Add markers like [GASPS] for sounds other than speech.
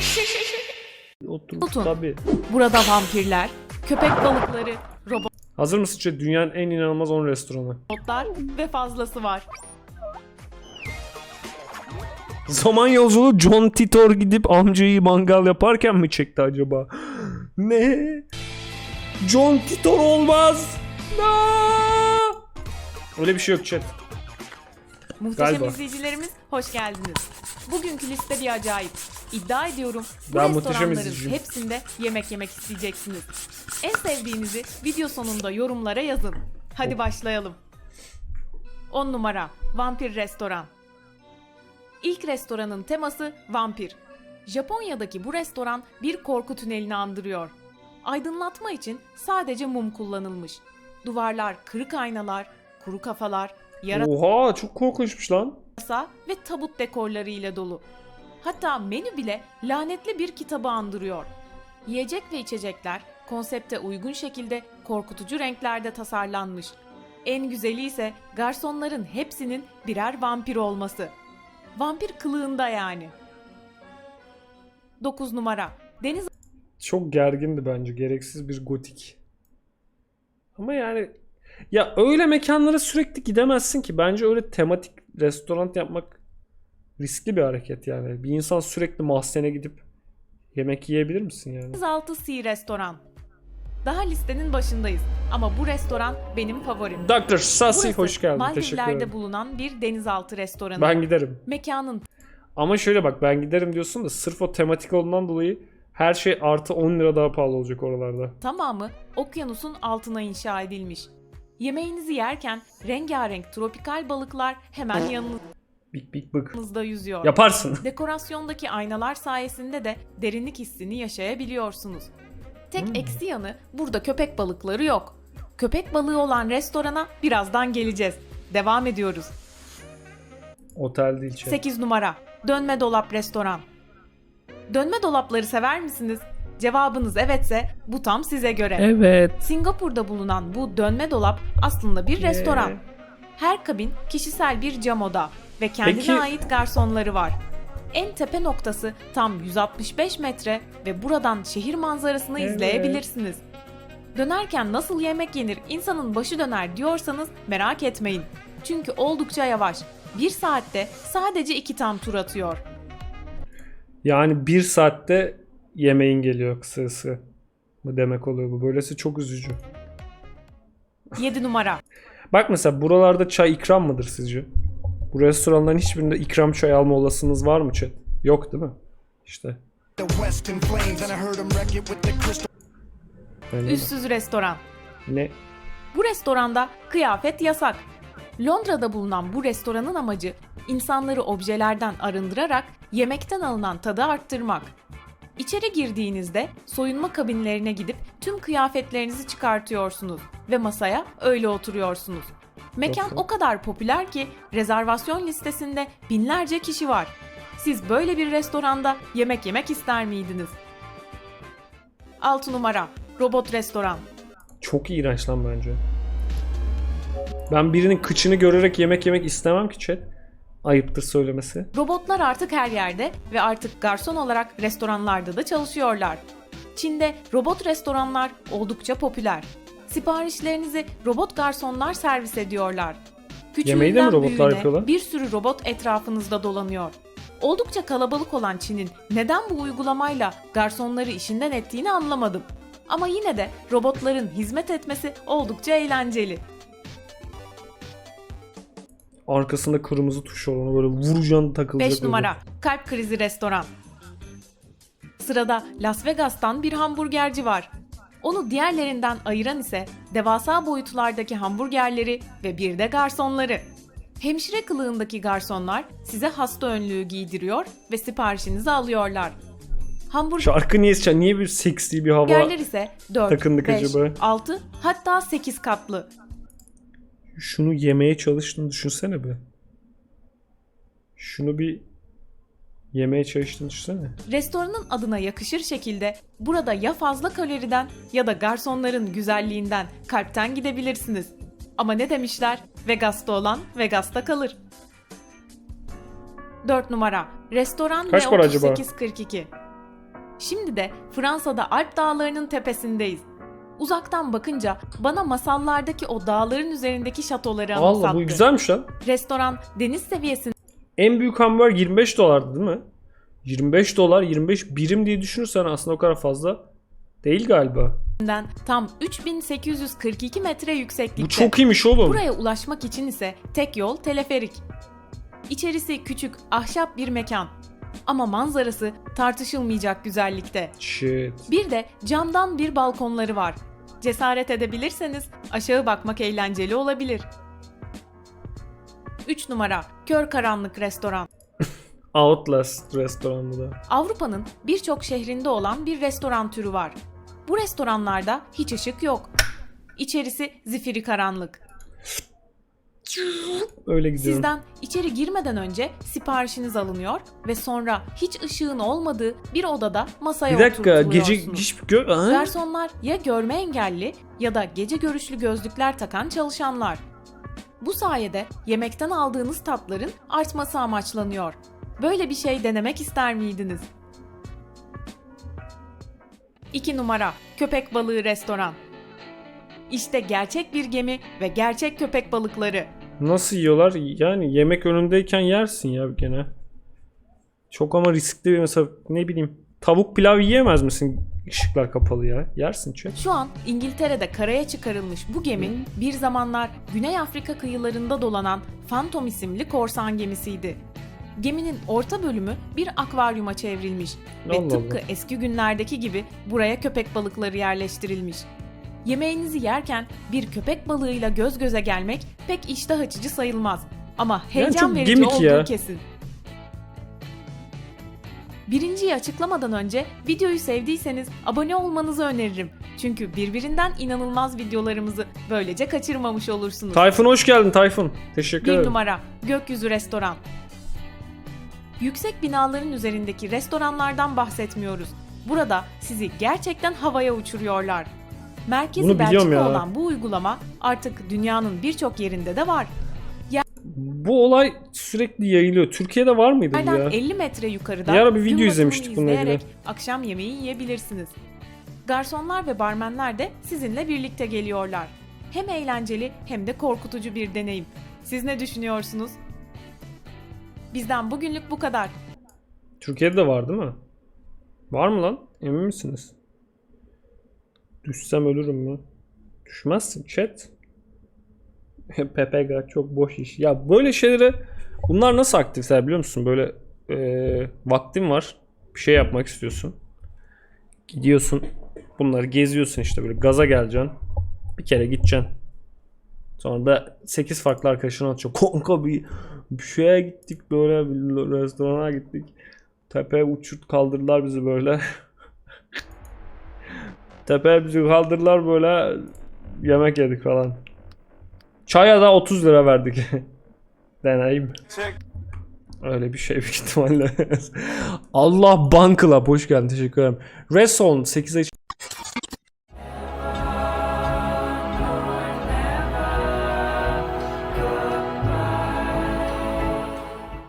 [LAUGHS] Otur Tutun. tabii. Burada vampirler, köpek balıkları, Hazır mısın? Şey, dünyanın en inanılmaz 10 restoranı. robotlar ve fazlası var. Zaman yolculuğu John Titor gidip amcayı mangal yaparken mi çekti acaba? [GASPS] ne? John Titor olmaz. No! Öyle bir şey yok chat. Muhteşem Galiba. izleyicilerimiz hoş geldiniz. Bugünkü liste bir acayip. İddia ediyorum bu Ben restoranların hepsinde yemek yemek isteyeceksiniz. En sevdiğinizi video sonunda yorumlara yazın. Hadi başlayalım. 10 numara Vampir Restoran. İlk restoranın teması vampir. Japonya'daki bu restoran bir korku tünelini andırıyor. Aydınlatma için sadece mum kullanılmış. Duvarlar kırık aynalar, kuru kafalar, Oha çok korkunçmuş lan. masa ve tabut dekorları ile dolu. Hatta menü bile lanetli bir kitabı andırıyor. Yiyecek ve içecekler konsepte uygun şekilde korkutucu renklerde tasarlanmış. En güzeli ise garsonların hepsinin birer vampir olması. Vampir kılığında yani. 9 numara. Deniz Çok gergindi bence. Gereksiz bir gotik. Ama yani ya öyle mekanlara sürekli gidemezsin ki. Bence öyle tematik restoran yapmak riskli bir hareket yani. Bir insan sürekli mahzene gidip yemek yiyebilir misin yani? Altı Sea Restoran. Daha listenin başındayız ama bu restoran benim favorim. Dr. Sasi Burası hoş geldin. Teşekkür Maldivler'de ederim. bulunan bir denizaltı restoranı. Ben giderim. Mekanın Ama şöyle bak ben giderim diyorsun da sırf o tematik olduğundan dolayı her şey artı 10 lira daha pahalı olacak oralarda. tamamı okyanusun altına inşa edilmiş. Yemeğinizi yerken rengarenk tropikal balıklar hemen Big big bık. yanınızda yüzüyor. Yaparsın. [LAUGHS] Dekorasyondaki aynalar sayesinde de derinlik hissini yaşayabiliyorsunuz. Tek Hmm. eksi yanı burada köpek balıkları yok. Köpek balığı olan restorana birazdan geleceğiz. Devam ediyoruz. Otel değil şey. 8 numara. Dönme dolap restoran. Dönme dolapları sever misiniz? Cevabınız evetse bu tam size göre. Evet. Singapur'da bulunan bu dönme dolap aslında bir restoran. Her kabin kişisel bir cam oda ve kendine Peki- ait garsonları var. En tepe noktası tam 165 metre ve buradan şehir manzarasını Evet. izleyebilirsiniz. Dönerken nasıl yemek yenir insanın başı döner diyorsanız merak etmeyin. Çünkü oldukça yavaş. Bir saatte sadece iki tam tur atıyor. Yani bir saatte yemeğin geliyor kısası mı demek oluyor bu. Böylesi çok üzücü. 7 numara. Bak mesela buralarda çay ikram mıdır sizce? Bu restoranların hiçbirinde ikram çay alma olasılığınız var mı chat? Yok değil mi? İşte. Öyle mi? Üstsüz restoran. Ne? Bu restoranda kıyafet yasak. Londra'da bulunan bu restoranın amacı insanları objelerden arındırarak yemekten alınan tadı arttırmak. İçeri girdiğinizde soyunma kabinlerine gidip tüm kıyafetlerinizi çıkartıyorsunuz ve masaya öyle oturuyorsunuz. Mekan o kadar popüler ki rezervasyon listesinde binlerce kişi var. Siz böyle bir restoranda yemek yemek ister miydiniz? 6 numara Robot Restoran Çok iğrenç lan bence. Ben birinin kıçını görerek yemek yemek istemem ki chat. Ayıptır söylemesi. Robotlar artık her yerde ve artık garson olarak restoranlarda da çalışıyorlar. Çin'de robot restoranlar oldukça popüler. Siparişlerinizi robot garsonlar servis ediyorlar. Yemeği de mi robotlar büyüğüne yapıyorlar? Bir sürü robot etrafınızda dolanıyor. Oldukça kalabalık olan Çin'in neden bu uygulamayla garsonları işinden ettiğini anlamadım. Ama yine de robotların hizmet etmesi oldukça eğlenceli. Arkasında kırmızı tuş onu böyle vuracaksın takılacak. 5 öyle. numara Kalp Krizi Restoran. Sırada Las Vegas'tan bir hamburgerci var. Onu diğerlerinden ayıran ise devasa boyutlardaki hamburgerleri ve bir de garsonları. Hemşire kılığındaki garsonlar size hasta önlüğü giydiriyor ve siparişinizi alıyorlar. Şarkı niye niye bir seksi bir hava? Hamburgerler ise 4, takındık 5, acaba? 6 hatta 8 katlı. Şunu yemeye çalıştığını düşünsene be. Şunu bir yemeye çalıştığını düşünsene. Restoranın adına yakışır şekilde burada ya fazla kaloriden ya da garsonların güzelliğinden kalpten gidebilirsiniz. Ama ne demişler? Vegas'ta olan Vegas'ta kalır. 4 numara. Restoran Kaç para acaba? V3842. Şimdi de Fransa'da Alp dağlarının tepesindeyiz. Uzaktan bakınca bana masallardaki o dağların üzerindeki şatoları anımsattı. Allah bu güzelmiş lan. Restoran deniz seviyesinden En büyük hamburger 25 dolardı değil mi? 25 dolar 25 birim diye düşünürsen aslında o kadar fazla değil galiba. tam 3842 metre yükseklikte. Bu çok iyiymiş oğlum. Buraya ulaşmak için ise tek yol teleferik. İçerisi küçük, ahşap bir mekan. Ama manzarası tartışılmayacak güzellikte. Shit. Bir de camdan bir balkonları var. Cesaret edebilirseniz aşağı bakmak eğlenceli olabilir. 3 numara Kör Karanlık Restoran. [LAUGHS] Outlast restoranı da. Avrupa'nın birçok şehrinde olan bir restoran türü var. Bu restoranlarda hiç ışık yok. İçerisi zifiri karanlık. [LAUGHS] Öyle gidiyorum. Sizden içeri girmeden önce siparişiniz alınıyor ve sonra hiç ışığın olmadığı bir odada masaya bir dakika gece hiç gör... Ha? Garsonlar ya görme engelli ya da gece görüşlü gözlükler takan çalışanlar. Bu sayede yemekten aldığınız tatların artması amaçlanıyor. Böyle bir şey denemek ister miydiniz? 2 numara Köpek Balığı Restoran. İşte gerçek bir gemi ve gerçek köpek balıkları. Nasıl yiyorlar? Yani yemek önündeyken yersin ya gene. Çok ama riskli bir mesela ne bileyim tavuk pilav yiyemez misin ışıklar kapalı ya? Yersin çünkü. Şu an İngiltere'de karaya çıkarılmış bu gemi bir zamanlar Güney Afrika kıyılarında dolanan Phantom isimli korsan gemisiydi. Geminin orta bölümü bir akvaryuma çevrilmiş ve Allah tıpkı Allah. eski günlerdeki gibi buraya köpek balıkları yerleştirilmiş. Yemeğinizi yerken bir köpek balığıyla göz göze gelmek pek iştah açıcı sayılmaz ama heyecan çok verici gimmick olduğu ya. kesin. Birinciyi açıklamadan önce videoyu sevdiyseniz abone olmanızı öneririm. Çünkü birbirinden inanılmaz videolarımızı böylece kaçırmamış olursunuz. Tayfun hoş geldin Tayfun. Teşekkür Bir ederim. numara Gökyüzü Restoran. Yüksek binaların üzerindeki restoranlardan bahsetmiyoruz. Burada sizi gerçekten havaya uçuruyorlar. Merkezi Bunu Belçika ya. olan bu uygulama artık dünyanın birçok yerinde de var. Bu olay sürekli yayılıyor. Türkiye'de var mıydı bu ya? 50 metre yukarıda Bir ara bir video izlemiştik bununla ilgili. akşam yemeği yiyebilirsiniz. Garsonlar ve barmenler de sizinle birlikte geliyorlar. Hem eğlenceli hem de korkutucu bir deneyim. Siz ne düşünüyorsunuz? Bizden bugünlük bu kadar. Türkiye'de de var değil mi? Var mı lan? Emin misiniz? Düşsem ölürüm mü? Düşmezsin chat. [LAUGHS] PPG çok boş iş. Ya böyle şeylere bunlar nasıl aktifler biliyor musun? Böyle eee vaktin var. Bir şey yapmak istiyorsun. Gidiyorsun. Bunları geziyorsun işte böyle gaza geleceksin. Bir kere gideceksin. Sonra da 8 farklı arkadaşına atacak. Kanka bir, bir şeye gittik böyle bir restorana gittik. Tepeye uçurt kaldırdılar bizi böyle. [LAUGHS] Tepeye bizi kaldırdılar böyle yemek yedik falan. Çaya da 30 lira verdik. [LAUGHS] Deneyim. Öyle bir şey büyük ihtimalle. [LAUGHS] Allah Ban Club hoş geldin teşekkür ederim. Reson 8 ay